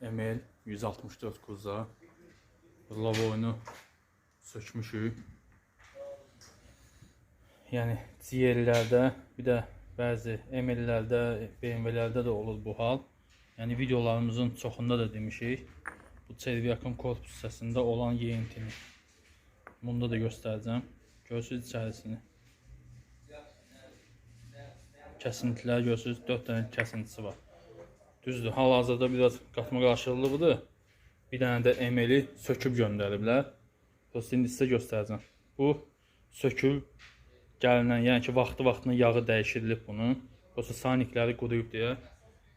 ML 164 kuza lavoyunu sökmüşük. Yəni GL-lərdə, bir də bəzi ML-lərdə, BMW-lərdə də olur bu hal. Yəni videolarımızın çoxunda da demişik. Bu Çervyakın korpus hissəsində olan yeyintini. Bunda da göstərəcəm. Görürsüz içərisini. Kəsintilər görürsüz, 4 dənə kəsintisi var. Düzdür, hal-hazırda biraz qatma qarşılıqlıdır. Bir dənə də ML-i söküb göndəriblər. Dost indi sizə göstərəcəm. Bu söküb gəlinən, yəni ki, vaxtı-vaxtına yağı dəyişirilib bunun. Yoxsa sanikləri quruyub deyə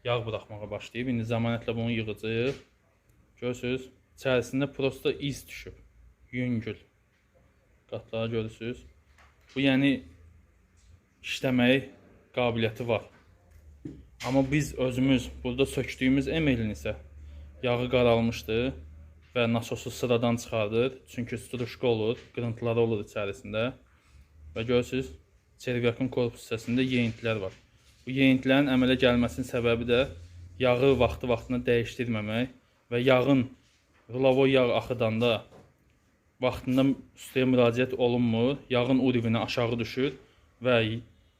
yağ buraxmağa başlayıb. İndi zəmanətlə bunu yığacağıq. Görürsüz, içərisində prosta iz düşüb. Yüngül. Qatları görürsüz. Bu yəni işləməyə qabiliyyəti var. Amma biz özümüz burada sökdüyümüz emelin isə yağı qaralmışdı və nasosu sıradan çıxardır. Çünki struşka olur, qırıntıları olur içərisində. Və görürsüz, çervyakın korpus hissəsində yeyintilər var. Bu yeyintilərin əmələ gəlməsinin səbəbi də yağı vaxtı-vaxtına dəyişdirməmək və yağın rulavoy yağ axıdanda vaxtında ustaya müraciət olunmur, yağın urivini aşağı düşür və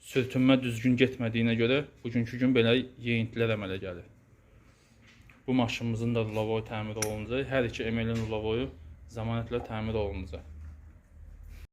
sürtünmə düzgün getmədiyinə görə bugünkü gün belə yeyintilər əmələ gəlir. Bu maşınımızın da rulavoyu təmir olunacaq. Hər iki emelin rulavoyu zəmanətlə təmir olunacaq.